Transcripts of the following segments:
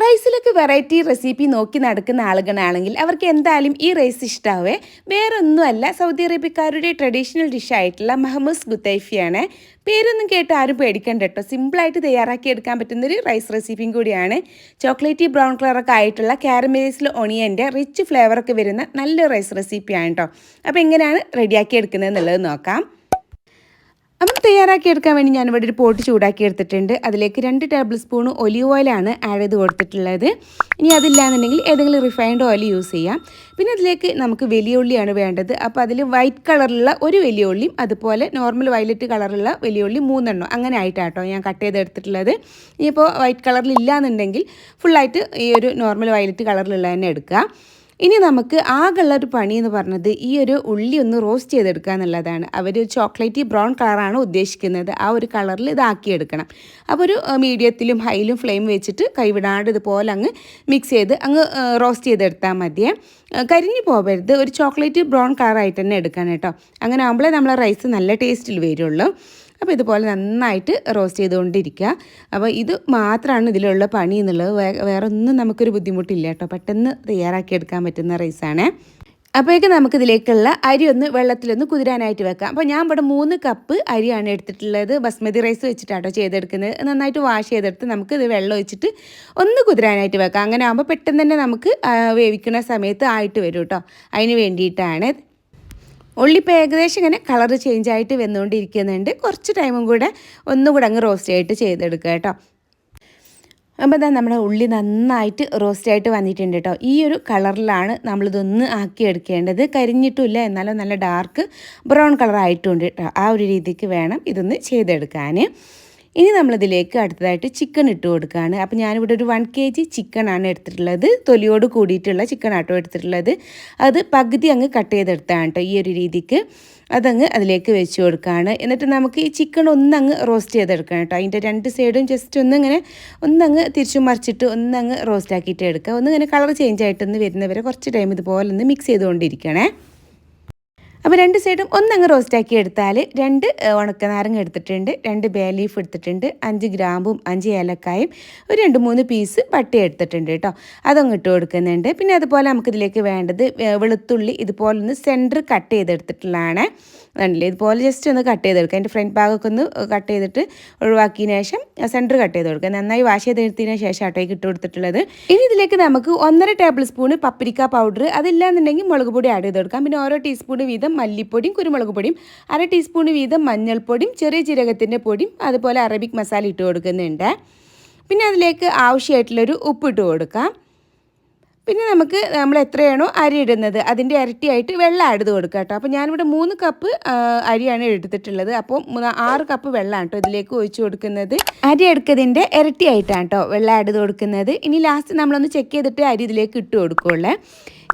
റൈസിലൊക്കെ variety recipe നോക്കി നടക്കുന്ന ആളുകളാണെങ്കിൽ അവർക്ക് എന്തായാലും ഈ റൈസ് ഇഷ്ടാവേ. വേറെ ഒന്നുമല്ല സൗദി അറേബ്യക്കാരുടെ ട്രഡീഷണൽ ഡിഷായിട്ടുള്ള മഹമ്മൂസ് ഗുത്തൈഫിയാണ്. പേരൊന്നും കേട്ട് ആരും പേടിക്കണ്ട കേട്ടോ. സിമ്പിളായിട്ട് തയ്യാറാക്കി എടുക്കാൻ പറ്റുന്നൊരു റൈസ് റെസിപ്പിയും കൂടിയാണ്. ചോക്ലേറ്റി ബ്രൗൺ കളറൊക്കെ ആയിട്ടുള്ള കാരമേസിൽ ഒണിയന്റെ റിച്ച് ഫ്ലേവറൊക്കെ വരുന്ന നല്ല റൈസ് റെസിപ്പിയാണ് കേട്ടോ. അപ്പോൾ എങ്ങനെയാണ് റെഡിയാക്കി എടുക്കുന്നത് എന്നുള്ളത് നോക്കാം. അപ്പം തയ്യാറാക്കി എടുക്കാൻ വേണ്ടി ഞാനിവിടെ ഒരു പോട്ട് ചൂടാക്കി എടുത്തിട്ടുണ്ട്. അതിലേക്ക് രണ്ട് ടേബിൾ സ്പൂൺ ഒലിവ് ഓയിലാണ് ആഡ് ചെയ്ത് കൊടുത്തിട്ടുള്ളത്. ഇനി അതില്ലാന്നുണ്ടെങ്കിൽ ഏതെങ്കിലും റിഫൈൻഡ് ഓയിൽ യൂസ് ചെയ്യാം. പിന്നെ അതിലേക്ക് നമുക്ക് വലിയ ഉള്ളിയാണ് വേണ്ടത്. അപ്പോൾ അതിൽ വൈറ്റ് കളറിലുള്ള ഒരു വലിയ ഉള്ളിയും അതുപോലെ നോർമൽ വയലറ്റ് കളറുള്ള വലിയ ഉള്ളി മൂന്നെണ്ണം അങ്ങനെ ആയിട്ടാട്ടോ ഞാൻ കട്ട് ചെയ്ത് എടുത്തിട്ടുള്ളത്. ഇനിയിപ്പോൾ വൈറ്റ് കളറിൽ ഇല്ലാന്നുണ്ടെങ്കിൽ ഫുള്ളായിട്ട് ഈ ഒരു നോർമൽ വയലറ്റ് കളറിലുള്ള തന്നെ എടുക്കുക. ഇനി നമുക്ക് ആകെയുള്ള ഒരു പണി എന്ന് പറഞ്ഞത് ഈ ഒരു ഉള്ളി ഒന്ന് റോസ്റ്റ് ചെയ്തെടുക്കുക എന്നുള്ളതാണ്. അവർ ചോക്ലേറ്റ് ബ്രൗൺ കളറാണ് ഉദ്ദേശിക്കുന്നത്. ആ ഒരു കളറിൽ ഇതാക്കിയെടുക്കണം അപ്പോൾ ഒരു മീഡിയത്തിലും ഹൈയിലും ഫ്ലെയിം വെച്ചിട്ട് കൈവിടാണ്ട് ഇതുപോലെ അങ്ങ് മിക്സ് ചെയ്ത് അങ്ങ് റോസ്റ്റ് ചെയ്തെടുത്താൽ മതിയേ. കരിഞ്ഞു പോകരുത് ഒരു ചോക്ലേറ്റ് ബ്രൗൺ കളറായിട്ട് തന്നെ എടുക്കണം കേട്ടോ. അങ്ങനെ ആകുമ്പോഴേ നമ്മളെ റൈസ് നല്ല ടേസ്റ്റിൽ വരുള്ളൂ. അപ്പോൾ ഇതുപോലെ നന്നായിട്ട് റോസ്റ്റ് ചെയ്തുകൊണ്ടിരിക്കുക. അപ്പോൾ ഇത് മാത്രമാണ് ഇതിലുള്ള പണി എന്നുള്ളത്. വേറെ ഒന്നും നമുക്കൊരു ബുദ്ധിമുട്ടില്ല കേട്ടോ. പെട്ടെന്ന് തയ്യാറാക്കിയെടുക്കാൻ പറ്റുന്ന റൈസാണ് അപ്പോഴേക്ക് നമുക്കിതിലേക്കുള്ള അരി ഒന്ന് വെള്ളത്തിലൊന്ന് കുതിരാനായിട്ട് വെക്കാം. അപ്പോൾ ഞാൻ ഇവിടെ മൂന്ന് കപ്പ് അരിയാണ് എടുത്തിട്ടുള്ളത്. ബസ്മതി റൈസ് വെച്ചിട്ടാട്ടോ ചെയ്തെടുക്കുന്നത്. നന്നായിട്ട് വാഷ് ചെയ്തെടുത്ത് നമുക്ക് ഇത് വെള്ളം ഒഴിച്ചിട്ട് ഒന്ന് കുതിരാനായിട്ട് വെക്കാം. അങ്ങനെ ആകുമ്പോൾ പെട്ടെന്ന് തന്നെ നമുക്ക് വേവിക്കുന്ന സമയത്ത് ആയിട്ട് വരും കേട്ടോ. അതിന് വേണ്ടിയിട്ടാണ്. ഉള്ളി ഇപ്പോൾ ഏകദേശം ഇങ്ങനെ കളർ ചേഞ്ച് ആയിട്ട് വന്നുകൊണ്ടിരിക്കുന്നുണ്ട് കുറച്ച് ടൈമും കൂടെ ഒന്നുകൂടെ അങ്ങ് റോസ്റ്റ് ആയിട്ട് ചെയ്തെടുക്കുക കേട്ടോ. അപ്പോൾ ഇതാ നമ്മുടെ ഉള്ളി നന്നായിട്ട് റോസ്റ്റ് ആയിട്ട് വന്നിട്ടുണ്ട് കേട്ടോ. ഈ ഒരു കളറിലാണ് നമ്മളിതൊന്ന് ആക്കി എടുക്കേണ്ടത് കരിഞ്ഞിട്ടുമില്ല എന്നാലും നല്ല ഡാർക്ക് ബ്രൗൺ കളറായിട്ടുണ്ട് കേട്ടോ. ആ ഒരു രീതിക്ക് വേണം ഇതൊന്ന് ചെയ്തെടുക്കാൻ. ഇനി നമ്മളിതിലേക്ക് അടുത്തതായിട്ട് ചിക്കൻ ഇട്ട് കൊടുക്കുകയാണ് അപ്പോൾ ഞാനിവിടെ ഒരു വൺ കെ ജി ചിക്കനാണ് എടുത്തിട്ടുള്ളത്. തൊലിയോട് കൂടിയിട്ടുള്ള ചിക്കൻ ആട്ടോ എടുത്തിട്ടുള്ളത്. അത് പകുതി അങ്ങ് കട്ട് ചെയ്തെടുത്താണ് കേട്ടോ ഈ ഒരു രീതിക്ക്. അതങ്ങ് അതിലേക്ക് വെച്ച് കൊടുക്കുകയാണ് എന്നിട്ട് നമുക്ക് ഈ ചിക്കൻ ഒന്നങ്ങ് റോസ്റ്റ് ചെയ്തെടുക്കണം കേട്ടോ അതിന്റെ രണ്ട് സൈഡും ജസ്റ്റ് ഒന്നിങ്ങനെ ഒന്നങ്ങ് തിരിച്ചു മറിച്ചിട്ട് ഒന്നങ്ങ് റോസ്റ്റ് ആക്കിയിട്ട് എടുക്കുക. ഒന്നിങ്ങനെ കളർ ചേഞ്ച് ആയിട്ടൊന്ന് വരുന്നവരെ കുറച്ച് ടൈം ഇതുപോലെ ഒന്ന് മിക്സ് ചെയ്തുകൊണ്ടിരിക്കണേ. അപ്പോൾ രണ്ട് സൈഡും ഒന്നങ്ങ് റോസ്റ്റാക്കി എടുത്താൽ രണ്ട് ഉണക്കനാരങ്ങ എടുത്തിട്ടുണ്ട് രണ്ട് ബേ ലീഫ് എടുത്തിട്ടുണ്ട് അഞ്ച് ഗ്രാമ്പും അഞ്ച് ഏലക്കായും ഒരു രണ്ട് മൂന്ന് പീസ് പട്ടി എടുത്തിട്ടുണ്ട് കേട്ടോ അതങ്ങ് ഇട്ട് കൊടുക്കുന്നുണ്ട്. പിന്നെ അതുപോലെ നമുക്കിതിലേക്ക് വേണ്ടത് വെളുത്തുള്ളി ഇതുപോലെ ഒന്ന് സെന്റർ കട്ട് ചെയ്തെടുത്തിട്ടുള്ളതാണ്. കണ്ടില്ലേ? ഇതുപോലെ ജസ്റ്റ് ഒന്ന് കട്ട് ചെയ്തെടുക്കുക. അതിന്റെ ഫ്രണ്ട് ഭാഗമൊക്കെ ഒന്ന് കട്ട് ചെയ്തിട്ട് ഒഴിവാക്കിയതിന് ശേഷം സെന്റർ കട്ട് ചെയ്ത് കൊടുക്കുക. നന്നായി വാഷ് ചെയ്തെടുത്തതിന് ശേഷം ആട്ടോയ്ക്ക് ഇട്ട് കൊടുത്തിട്ടുള്ളത്. ഇനി ഇതിലേക്ക് നമുക്ക് ഒന്നര ടേബിൾ സ്പൂൺ പപ്പരിക്ക പൗഡർ അതില്ലാന്നുണ്ടെങ്കിൽ മുളക് പൊടി ആഡ് ചെയ്ത് കൊടുക്കാം. പിന്നെ ഓരോ ടീസ്പൂൺ വീതം മല്ലിപ്പൊടിയും കുരുമുളക് പൊടിയും അര ടീസ്പൂൺ വീതം മഞ്ഞൾപ്പൊടിയും ചെറിയ ജീരകത്തിന്റെ പൊടിയും അതുപോലെ അറബിക് മസാല ഇട്ട് കൊടുക്കുന്നുണ്ട്. പിന്നെ അതിലേക്ക് ആവശ്യമായിട്ടുള്ളൊരു ഉപ്പ് ഇട്ട് കൊടുക്കാം. പിന്നെ നമുക്ക് നമ്മൾ എത്രയാണോ അരി ഇടുന്നത് അതിന്റെ ഇരട്ടിയായിട്ട് വെള്ളം ആഡ് കൊടുക്കാം കേട്ടോ. അപ്പോൾ ഞാനിവിടെ മൂന്ന് കപ്പ് അരിയാണ് എടുത്തിട്ടുള്ളത്. അപ്പോൾ ആറ് കപ്പ് വെള്ളമാണ് കേട്ടോ ഇതിലേക്ക് ഒഴിച്ച് കൊടുക്കുന്നത്. അരി എടുക്കുന്നതിന്റെ ഇരട്ടിയായിട്ടാണ് കേട്ടോ വെള്ളം ചെയ്ത് കൊടുക്കുന്നത്. ഇനി ലാസ്റ്റ് നമ്മളൊന്ന് ചെക്ക് ചെയ്തിട്ട് അരി ഇതിലേക്ക് ഇട്ട് കൊടുക്കുള്ളേ.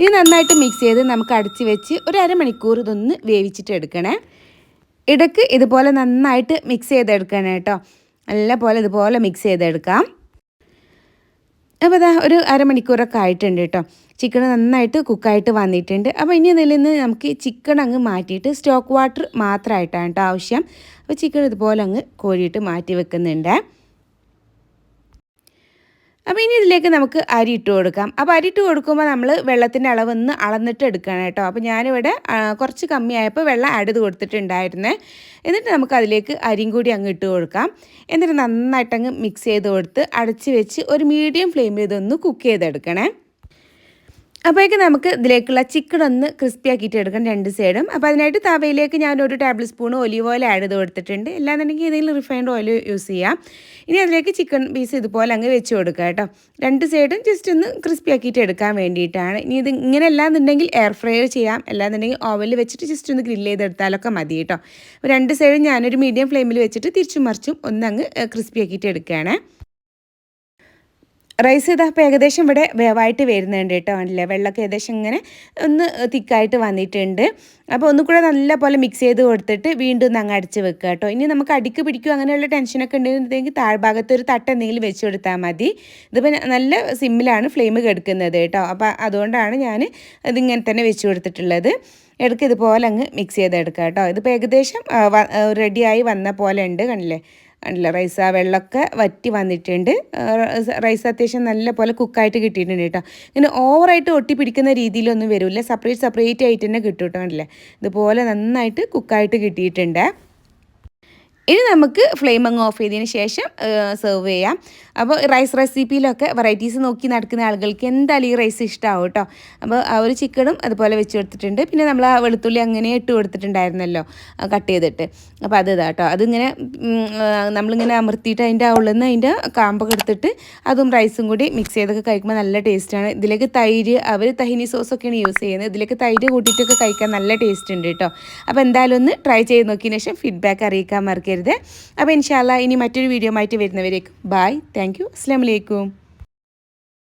ഇത് നന്നായിട്ട് മിക്സ് ചെയ്ത് നമുക്ക് അടച്ച് വെച്ച് ഒരു അരമണിക്കൂർ ഇതൊന്ന് വേവിച്ചിട്ട് എടുക്കണേ. ഇടയ്ക്ക് ഇതുപോലെ നന്നായിട്ട് മിക്സ് ചെയ്തെടുക്കണേ കേട്ടോ നല്ല പോലെ ഇതുപോലെ മിക്സ് ചെയ്തെടുക്കാം. അപ്പോൾ അതാ ഒരു അരമണിക്കൂറൊക്കെ ആയിട്ടുണ്ട് കേട്ടോ ചിക്കൻ നന്നായിട്ട് കുക്കായിട്ട് വന്നിട്ടുണ്ട്. അപ്പോൾ ഇനി ഇതിൽ നിന്ന് നമുക്ക് ചിക്കൻ അങ്ങ് മാറ്റിയിട്ട് സ്റ്റോക്ക് വാട്ടർ മാത്രമായിട്ടാണ് കേട്ടോ ആവശ്യം. അപ്പോൾ ചിക്കൻ ഇതുപോലെ അങ്ങ് കോരിയിട്ട് മാറ്റി വെക്കുന്നുണ്ട്. അപ്പോൾ ഇനി ഇതിലേക്ക് നമുക്ക് അരി ഇട്ട് കൊടുക്കാം. അപ്പോൾ അരി ഇട്ട് കൊടുക്കുമ്പോൾ നമ്മൾ വെള്ളത്തിന്റെ അളവ് ഒന്ന് അളന്നിട്ട് എടുക്കണം കേട്ടോ. അപ്പോൾ ഞാനിവിടെ കുറച്ച് കമ്മിയായപ്പോൾ വെള്ളം ആഡ് ചെയ്ത് കൊടുത്തിട്ടുണ്ടായിരുന്നേ. എന്നിട്ട് നമുക്ക് അതിലേക്ക് അരിയും കൂടി അങ്ങ് ഇട്ട് കൊടുക്കാം. എന്നിട്ട് നന്നായിട്ടങ്ങ് മിക്സ് ചെയ്ത് കൊടുത്ത് അടച്ച് വെച്ച് ഒരു മീഡിയം ഫ്ലെയിമിൽ ഇതൊന്ന് കുക്ക് ചെയ്തെടുക്കണേ. അപ്പോഴേക്ക് നമുക്ക് ഇതിലേക്കുള്ള ചിക്കൻ ഒന്ന് ക്രിസ്പി ആക്കിയിട്ട് എടുക്കാം രണ്ട് സൈഡും അപ്പോൾ അതിനായിട്ട് തവയിലേക്ക് ഞാൻ ഒരു tablespoon olive oil add ചെയ്ത് കൊടുത്തിട്ടുണ്ട്. ഇല്ലാന്നുണ്ടെങ്കിൽ ഏതെങ്കിലും റിഫൈൻഡ് ഓയിൽ യൂസ് ചെയ്യാം. ഇനി അതിലേക്ക് ചിക്കൻ പീസ് ഇതുപോലെ അങ്ങ് വെച്ച് കൊടുക്കുക കേട്ടോ. രണ്ട് സൈഡും ജസ്റ്റ് ഒന്ന് ക്രിസ്പി ആക്കിയിട്ട് എടുക്കാൻ വേണ്ടിയിട്ടാണ്. ഇനി ഇത് ഇങ്ങനെ അല്ലാന്നുണ്ടെങ്കിൽ എയർ ഫ്രയർ ചെയ്യാം. അല്ലാന്നുണ്ടെങ്കിൽ ഓവനിൽ വെച്ചിട്ട് ജസ്റ്റ് ഒന്ന് ഗ്രില്ല് ചെയ്തെടുത്താലൊക്കെ മതി കേട്ടോ. രണ്ട് സൈഡും ഞാനൊരു മീഡിയം ഫ്ലെയിമിൽ വെച്ചിട്ട് തിരിച്ചും മറിച്ചും ഒന്നങ്ങ് ക്രിസ്പി ആക്കിയിട്ട് എടുക്കുകയാണ്. റൈസ് ഇതാ ഇപ്പോൾ ഏകദേശം ഇവിടെ വേവായിട്ട് വരുന്നുണ്ട് കേട്ടോ അല്ലേ വെള്ളമൊക്കെ ഏകദേശം ഇങ്ങനെ ഒന്ന് തിക്കായിട്ട് വന്നിട്ടുണ്ട്. അപ്പോൾ ഒന്നുകൂടെ നല്ല പോലെ മിക്സ് ചെയ്ത് കൊടുത്തിട്ട് വീണ്ടും ഒന്ന് അങ്ങ് അടിച്ച് വെക്കുക കേട്ടോ. ഇനി നമുക്ക് അടിക്ക് പിടിക്കുക അങ്ങനെയുള്ള ടെൻഷനൊക്കെ ഉണ്ടെന്നുണ്ടെങ്കിൽ താഴ്ഭാഗത്ത് ഒരു തട്ട് എന്തെങ്കിലും വെച്ച് കൊടുത്താൽ മതി. ഇതിപ്പോൾ നല്ല സിമ്മിലാണ് ഫ്ലെയിം കെടുക്കുന്നത് കേട്ടോ. അപ്പോൾ അതുകൊണ്ടാണ് ഞാൻ ഇതിങ്ങനെ തന്നെ വെച്ച് കൊടുത്തിട്ടുള്ളത്. ഇടയ്ക്ക് ഇതുപോലെ അങ്ങ് മിക്സ് ചെയ്തെടുക്കുക കേട്ടോ. ഇതിപ്പോൾ ഏകദേശം റെഡിയായി വന്ന പോലെ ഉണ്ട് കണ്ടില്ലേ? ഉണ്ടല്ലോ റൈസ് വെള്ളമൊക്കെ വറ്റി വന്നിട്ടുണ്ട്. റൈസ് അത്യാവശ്യം നല്ല പോലെ കുക്കായിട്ട് കിട്ടിയിട്ടുണ്ട് കേട്ടോ. ഇങ്ങനെ ഓവറായിട്ട് ഒട്ടി പിടിക്കുന്ന രീതിയിലൊന്നും വരില്ല സെപ്പറേറ്റ് സെപ്പറേറ്റ് ആയിട്ട് തന്നെ കിട്ടും കേട്ടോ ഇതുപോലെ നന്നായിട്ട് കുക്കായിട്ട് കിട്ടിയിട്ടുണ്ട്. ഇനി നമുക്ക് ഫ്ലെയിം അങ്ങ് ഓഫ് ചെയ്തതിന് ശേഷം സെർവ് ചെയ്യാം. അപ്പോൾ റൈസ് റെസിപ്പിയിലൊക്കെ വെറൈറ്റീസ് നോക്കി നടക്കുന്ന ആളുകൾക്ക് എന്തായാലും ഈ റൈസ് ഇഷ്ടമാവും കേട്ടോ. അപ്പോൾ ആ ഒരു ചിക്കനും അതുപോലെ വെച്ച് കൊടുത്തിട്ടുണ്ട്. പിന്നെ നമ്മൾ ആ വെളുത്തുള്ളി അങ്ങനെ ഇട്ട് കൊടുത്തിട്ടുണ്ടായിരുന്നല്ലോ കട്ട് ചെയ്തിട്ട്. അപ്പോൾ അത് ഇതാ കേട്ടോ. അതിങ്ങനെ നമ്മളിങ്ങനെ അമർത്തിയിട്ട് അതിന്റെ ഉള്ളിൽ നിന്ന് അതിന്റെ കാമ്പൊക്കെ എടുത്തിട്ട് അതും റൈസും കൂടി മിക്സ് ചെയ്തൊക്കെ കഴിക്കുമ്പോൾ നല്ല ടേസ്റ്റാണ് ഇതിലേക്ക് തൈര് അവർ തഹിനി സോസൊക്കെയാണ് യൂസ് ചെയ്യുന്നത്. ഇതിലേക്ക് തൈര് കൂട്ടിയിട്ടൊക്കെ കഴിക്കാൻ നല്ല ടേസ്റ്റ് ഉണ്ട് കേട്ടോ. അപ്പോൾ എന്തായാലും ഒന്ന് ട്രൈ ചെയ്ത് നോക്കിയതിന് ശേഷം ഫീഡ്ബാക്ക് അറിയിക്കാൻ മറക്കരുത്. അപ്പോൾ ഇൻഷാല്ല ഇനി മറ്റൊരു വീഡിയോ ആയിട്ട് വരുന്നവരേക്കും. ബായ് താങ്ക് യു അസ്സാം വലൈക്കും